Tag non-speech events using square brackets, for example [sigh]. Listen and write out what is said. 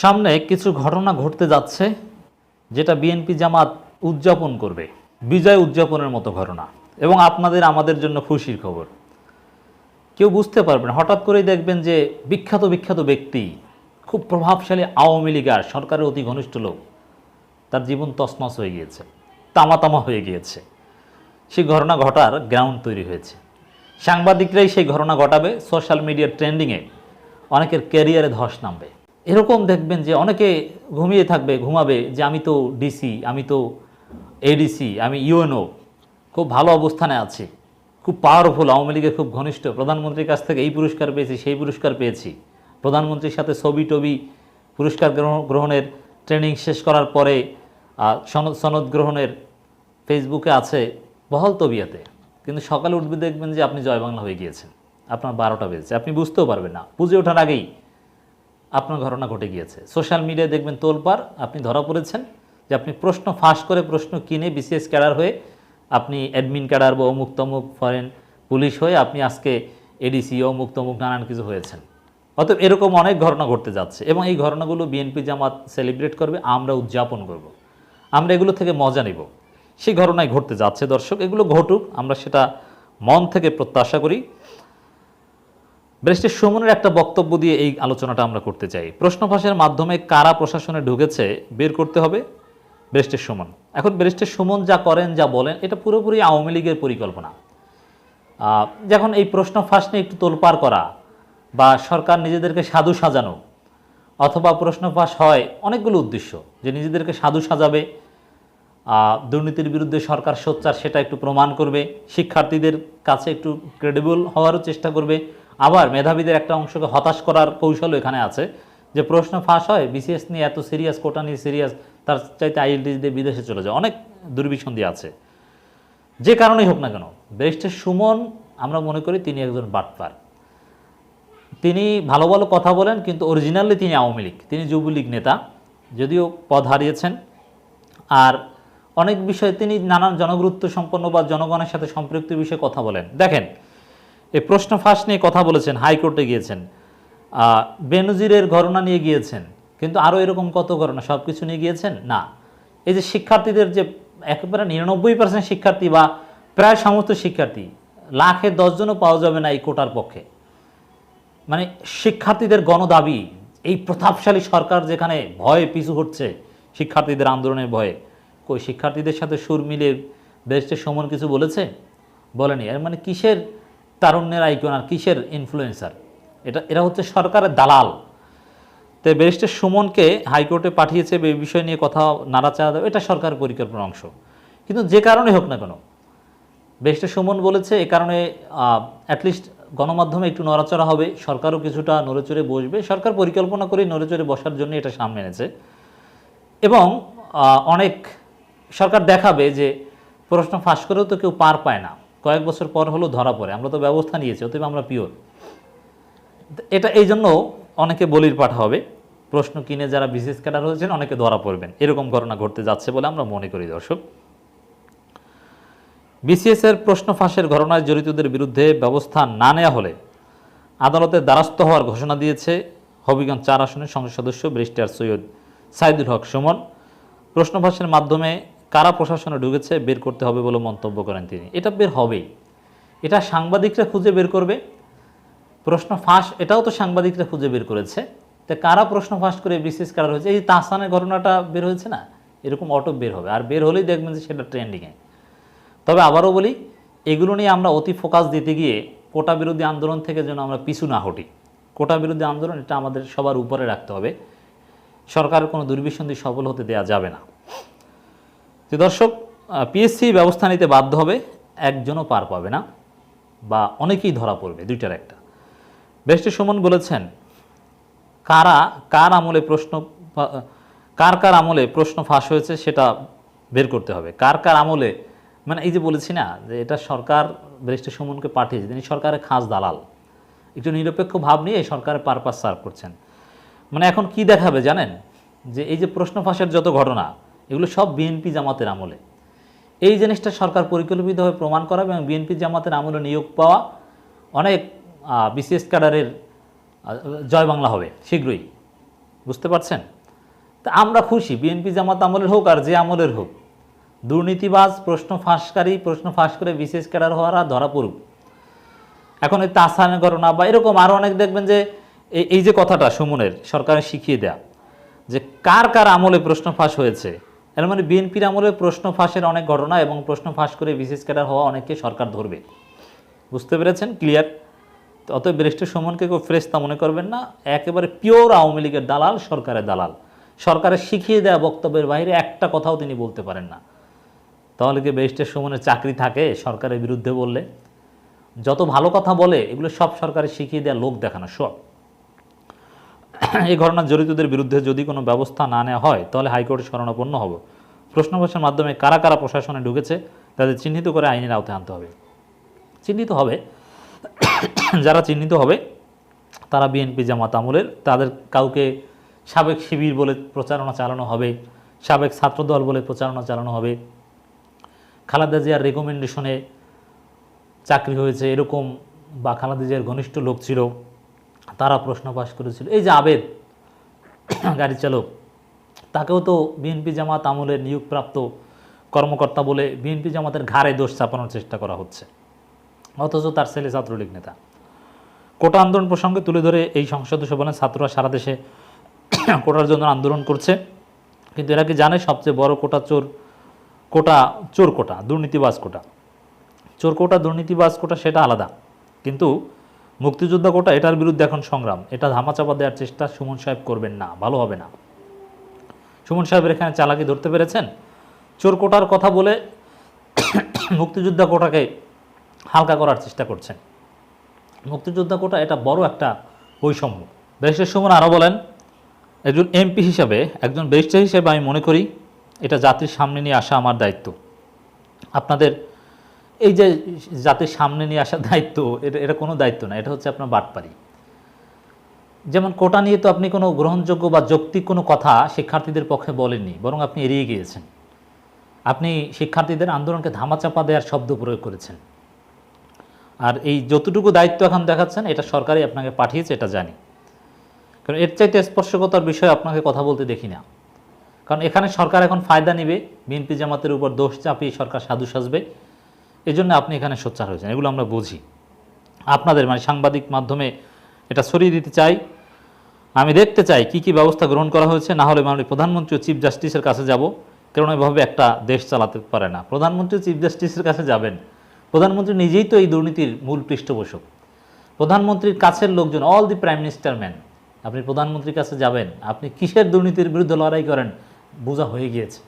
সামনে কিছু ঘটনা ঘটতে যাচ্ছে, যেটা বিএনপি জামাত উদযাপন করবে। বিজয় উদযাপনের মতো ঘটনা। এবং আপনাদের, আমাদের জন্য খুশির খবর। কেউ বুঝতে পারবেন হঠাৎ করেই দেখবেন যে বিখ্যাত বিখ্যাত ব্যক্তি, খুব প্রভাবশালী আওয়ামী লীগার সরকারের অতি ঘনিষ্ঠ লোক, তার জীবন তছনছ হয়ে গিয়েছে, তামাতামা হয়ে গিয়েছে। সেই ঘটনা ঘটার গ্রাউন্ড তৈরি হয়েছে। সাংবাদিকরাই সেই ঘটনা ঘটাবে। সোশ্যাল মিডিয়ার ট্রেন্ডিংয়ে অনেকের ক্যারিয়ারে ধস নামবে। এরকম দেখবেন যে অনেকে ঘুমিয়ে থাকবে, ঘুমাবে যে আমি তো ডিসি আমি তো এডিসি আমি ইউএনও খুব ভালো অবস্থানে আছি। খুব পাওয়ারফুল আওয়ামী লীগের খুব ঘনিষ্ঠ প্রধানমন্ত্রীর কাছ থেকে এই পুরস্কার পেয়েছি, সেই পুরস্কার পেয়েছি। প্রধানমন্ত্রীর সাথে ছবি টবি পুরস্কার গ্রহণ- গ্রহণের ট্রেনিং শেষ করার পরে সনদ সনদ গ্রহণের ফেসবুকে আছে বহল তবিয়াতে। কিন্তু সকালে উঠবে দেখবেন যে আপনি জয় বাংলা হয়ে গিয়েছেন। আপনার বারোটা বেজেছে। আপনি বুঝতেও পারবেন না। পুজো ওঠার আগেই আপনার ঘটনা ঘটে গিয়েছে। সোশ্যাল মিডিয়ায় দেখবেন তোলপার আপনি ধরা পড়েছেন যে আপনি প্রশ্ন ফাঁস করে প্রশ্ন কিনে বিসিএস ক্যাডার হয়ে আপনি অ্যাডমিন ক্যাডার বা অমুক তমুক ফরেন পুলিশ হয়ে আপনি আজকে এডিসি অমুক তমুক নানান কিছু হয়েছেন। অতএব এরকম অনেক ঘটনা ঘটতে যাচ্ছে এবং এই ঘটনাগুলো বিএনপি জামাত সেলিব্রেট করবে, আমরা উদযাপন করব। আমরা এগুলো থেকে মজা নিব। সেই ঘটনায় ঘটতে যাচ্ছে দর্শক, এগুলো ঘটুক, আমরা সেটা মন থেকে প্রত্যাশা করি। ব্রেস্টের সুমনের একটা বক্তব্য দিয়ে এই আলোচনাটা আমরা করতে চাই। প্রশ্ন ফাঁসের মাধ্যমে কারা প্রশাসনে ঢুকেছে বের করতে হবে? ব্রেস্টের সুমন। এখন ব্রেস্টের সুমন যা করেন, যা বলেন, এটা পুরোপুরি আওয়ামী লীগের পরিকল্পনা। যখন এই প্রশ্ন ফাঁস নিয়ে একটু তোলপাড় করা বা সরকার নিজেদেরকে সাধু সাজানো অথবা প্রশ্ন ফাঁস হয়, অনেকগুলো উদ্দেশ্য যে নিজেদেরকে সাধু সাজাবে। দুর্নীতির বিরুদ্ধে সরকার সোচ্চার, সেটা একটু প্রমাণ করবে। শিক্ষার্থীদের কাছে একটু ক্রেডিবল হওয়ারও চেষ্টা করবে। আবার মেধাবীদের একটা অংশকে হতাশ করার কৌশল এখানে আছে। যে প্রশ্ন ফাঁস হয়, বিসিএস নিয়ে এত সিরিয়াস কোটা নিয়ে সিরিয়াস তার চাইতে আইএলটিস দিয়ে বিদেশে চলে যায়, অনেক দুর্বিসন্ধি আছে। যে কারণেই হোক না কেন, ব্যারিস্টার সুমন, আমরা মনে করি তিনি একজন বাটপার। তিনি ভালো ভালো কথা বলেন, কিন্তু অরিজিনালি তিনি আওয়ামী লীগ, তিনি যুবলীগ নেতা, যদিও পদ হারিয়েছেন। আর অনেক বিষয়ে তিনি নানান জনগুরুত্ব সম্পন্ন বা জনগণের সাথে সম্পৃক্ত বিষয়ে কথা বলেন। দেখেন এই প্রশ্ন ফাঁস নিয়ে কথা বলেছেন, হাইকোর্টে গিয়েছেন। বেনজিরের ঘটনা নিয়ে গিয়েছেন, কিন্তু আরও এরকম কত ঘটনা সব কিছু নিয়ে গিয়েছেন? না। এই যে শিক্ষার্থীদের যে একেবারে নিরানব্বই পার্সেন্ট শিক্ষার্থী বা প্রায় সমস্ত শিক্ষার্থী, লাখে দশজনও পাওয়া যাবে না এই কোটার পক্ষে। মানে শিক্ষার্থীদের গণদাবি, এই প্রতাপশালী সরকার যেখানে ভয়ে পিছু হচ্ছে শিক্ষার্থীদের আন্দোলনের ভয়ে, কই শিক্ষার্থীদের সাথে সুর মিলে ব্যারিস্টার সমন কিছু বলেছে? বলেনি। এর মানে কিসের তারুণ্যের আইকন আর কিসের ইনফ্লুয়েন্সার এটা, এরা হচ্ছে সরকারের দালাল। তো ব্যারিস্টার সুমনকে হাইকোর্টে পাঠিয়েছে এই বিষয় নিয়ে কথা নাড়াচাড়া দেবে এটা সরকার পরিকল্পনার অংশ। কিন্তু যে কারণে হোক না কেন, ব্যারিস্টার সুমন বলেছে, এ কারণে অ্যাটলিস্ট গণমাধ্যমে একটু নড়াচড়া হবে, সরকারও কিছুটা নড়েচড়ে বসবে। সরকার পরিকল্পনা করে নড়েচড়ে বসার জন্য এটা সামনে এনেছে। এবং অনেক সরকার দেখাবে যে প্রশ্ন ফাঁস করেও তো কেউ পার পায় না। কয়েক বছর পর হলেও ধরা পড়ে, আমরা তো ব্যবস্থা নিয়েছি, অতএব আমরা পিওর। এটা এই জন্য অনেকে বলির পাঠা হবে, প্রশ্ন কিনে যারা বিশেষ ক্যাডার হয়েছেন অনেকে ধরা পড়বেন, এরকম ঘটনা ঘটতে যাচ্ছে বলে আমরা মনে করি দর্শক। বিসিএস এর প্রশ্ন ফাঁসের ঘটনায় জড়িতদের বিরুদ্ধে ব্যবস্থা না নেওয়া হলে আদালতের দ্বারস্থ হওয়ার ঘোষণা দিয়েছে হবিগঞ্জ চার আসনের সংসদ সদস্য ব্রিস্টার সৈয়দ সাইদুল হক সুমন। প্রশ্ন ফাঁসের মাধ্যমে কারা প্রশাসনে ঢুকেছে বের করতে হবে বলে মন্তব্য করেন তিনি। এটা বের হবেই। এটা সাংবাদিকরা খুঁজে বের করবে। প্রশ্ন ফাঁস, এটাও তো সাংবাদিকরা খুঁজে বের করেছে। তো কারা প্রশ্ন ফাঁস করে বিশেষ কারা হয়েছে? এই তাহসানের ঘটনাটা বের হয়েছে না? এরকম অটো বের হবে। আর বের হলেই দেখবেন যে সেটা ট্রেন্ডিংয়ে তবে আবারও বলি, এগুলো নিয়ে আমরা অতি ফোকাস দিতে গিয়ে কোটা বিরোধী আন্দোলন থেকে যেন আমরা পিছু না হটি। কোটা বিরোধী আন্দোলন, এটা আমাদের সবার উপরে রাখতে হবে। সরকারের কোনো দুর্বিসন্ধি সফল হতে দেওয়া যাবে না। যে দর্শক পিএসসি ব্যবস্থা নিতে বাধ্য হবে, একজনও পার পাবে না, বা অনেকেই ধরা পড়বে, দুইটার একটা। বেস্টি সুমন বলেছেন, কারা, কার আমলে প্রশ্ন কার কার আমলে প্রশ্ন ফাঁস হয়েছে সেটা বের করতে হবে। কার কার আমলে মানে এই যে বলেছি না, যে এটা সরকার, ব্যারিস্টার সুমনকে পাঠিয়েছে, তিনি সরকারের খাস দালাল। একটু নিরপেক্ষ ভাব নিয়ে এই সরকারের পারপাস সার্ভ করছেন। মানে এখন কি দেখাবে জানেন? যে এই যে প্রশ্ন ফাঁসের যত ঘটনা এগুলো সব বিএনপি জামাতের আমলে। এই জিনিসটা সরকার পরিকল্পিতভাবে প্রমাণ করা এবং বিএনপি জামাতের আমলে নিয়োগ পাওয়া অনেক বিসিএস ক্যাডারের জয় বাংলা হবে, শীঘ্রই। বুঝতে পারছেন? তা আমরা খুশি, বিএনপি জামাত আমলের হোক আর যে আমলের হোক। দুর্নীতিবাজ, প্রশ্ন ফাঁসকারী, প্রশ্ন ফাঁস করে বিশেষ ক্যাডার হওয়ারা ধরা পড়ুক। এখন এই তাসানের ঘটনা বা এরকম আরও অনেক দেখবেন যে এই এই যে কথাটা সুমনের সরকারের শিখিয়ে দেয়া, যে কার কার আমলে প্রশ্ন ফাঁস হয়েছে এর মানে বিএনপির আমলে প্রশ্ন ফাঁসের অনেক ঘটনা এবং প্রশ্ন ফাঁস করে বিশেষ ক্যাডার হওয়া অনেককে সরকার ধরবে। বুঝতে পেরেছেন? ক্লিয়ার অতএব ব্যারিস্টার সুমনকে কেউ ফ্রেস্তা মনে করবেন না। একেবারে পিওর আওয়ামী লীগের দালাল, সরকারের দালাল। সরকারের শিখিয়ে দেওয়া বক্তব্যের বাইরে একটা কথাও তিনি বলতে পারেন না। তাহলে কি ব্যারিস্টার সুমনের চাকরি থাকে সরকারের বিরুদ্ধে বললে? যত ভালো কথা বলে, এগুলো সব সরকারের শিখিয়ে দেওয়া লোক দেখানো সব এই ঘটনার জড়িতদের বিরুদ্ধে যদি কোনো ব্যবস্থা না নেওয়া হয়, তাহলে হাইকোর্টে শরণাপন্ন হবে। প্রশ্নবাসের মাধ্যমে কারা কারা প্রশাসনে ঢুকেছে, তাদের চিহ্নিত করে আইনের আওতায় আনতে হবে। চিহ্নিত হবে, যারা চিহ্নিত হবে, তারা বিএনপি, জামাত, আমলের, তাদের কাউকে সাবেক শিবির বলে প্রচারণা চালানো হবে, সাবেক ছাত্রদল বলে প্রচারণা চালানো হবে, খালাদা জিয়ার রেকমেন্ডেশনে চাকরি হয়েছে এরকম বা খালেদা জিয়ার ঘনিষ্ঠ লোক ছিল তারা প্রশ্ন পাশ করেছিল। এই যে আবেদ, গাড়ি চালক, তাকেও তো বিএনপি জামাত আমলের নিয়োগপ্রাপ্ত কর্মকর্তা বলে বিএনপি জামাতের ঘাড়ে দোষ চাপানোর চেষ্টা করা হচ্ছে। অথচ তার ছেলে ছাত্রলীগ নেতা। কোটা আন্দোলন প্রসঙ্গে তুলে ধরে এই সংসদ বলেন ছাত্ররা সারা দেশে কোটার জন্য আন্দোলন করছে। কিন্তু এরা কি জানে সবচেয়ে বড় কোটা চোর? কোটা চোর কোটা, দুর্নীতিবাজ কোটা। চোর কোটা, দুর্নীতিবাজ কোটা, সেটা আলাদা। কিন্তু মুক্তিযোদ্ধা কোটা, এটার বিরুদ্ধে এখন সংগ্রাম। এটা ধামাচাপা দেওয়ার চেষ্টা সুমন সাহেব করবেন না, ভালো হবে না। সুমন সাহেবের এখানে চালাকি ধরতে পেরেছেন? চোর কোটার কথা বলে [coughs] মুক্তিযোদ্ধা কোটাকে হালকা করার চেষ্টা করছেন। মুক্তিযোদ্ধা কোটা, এটা বড় একটা বৈষম্য। ব্যারিস্টার সুমন আরও বলেন, একজন এমপি হিসাবে, একজন ব্যারিস্টার হিসেবে আমি মনে করি, এটা জাতির সামনে নিয়ে আসা আমার দায়িত্ব। আপনাদের এই যে জাতির সামনে নিয়ে আসার দায়িত্ব, এটা এটা কোনো দায়িত্ব না, এটা হচ্ছে আপনার বাটপারি। যেমন কোটা নিয়ে তো আপনি কোনো গ্রহণযোগ্য বা যৌক্তিক কোনো কথা শিক্ষার্থীদের পক্ষে বলেননি, বরং আপনি এড়িয়ে গিয়েছেন। আপনি শিক্ষার্থীদের আন্দোলনকে ধামাচাপা দেওয়ার শব্দ প্রয়োগ করেছেন। আর এই যতটুকু দায়িত্ব এখন দেখাচ্ছেন, এটা সরকারই আপনাকে পাঠিয়েছে, এটা জানি। কারণ এর চাইতে স্পর্শকতার বিষয়ে আপনাকে কথা বলতে দেখি না। কারণ এখানে সরকার এখন ফায়দা নেবে, বিএনপি জামাতের উপর দোষ চাপিয়ে সরকার সাধু সাজবে। এই জন্য আপনি এখানে সোচ্চার হয়েছেন, এগুলো আমরা বুঝি। আপনাদের মানে সাংবাদিক মাধ্যমে এটা সরিয়ে দিতে চাই। আমি দেখতে চাই কি কি ব্যবস্থা গ্রহণ করা হয়েছে, না হলে মাননীয় প্রধানমন্ত্রী ও চিফ জাস্টিসের কাছে যাব। কারণ এভাবে একটা দেশ চালাতে পারে না। প্রধানমন্ত্রী চিফ জাস্টিসের কাছে যাবেন। প্রধানমন্ত্রী নিজেই তো এই দুর্নীতির মূল পৃষ্ঠপোষক। প্রধানমন্ত্রীর কাছের লোকজন all the prime minister man আপনি প্রধানমন্ত্রীর কাছে যাবেন। আপনি কিসের দুর্নীতির বিরুদ্ধে লড়াই করেন? বোঝা হয়ে গিয়েছে।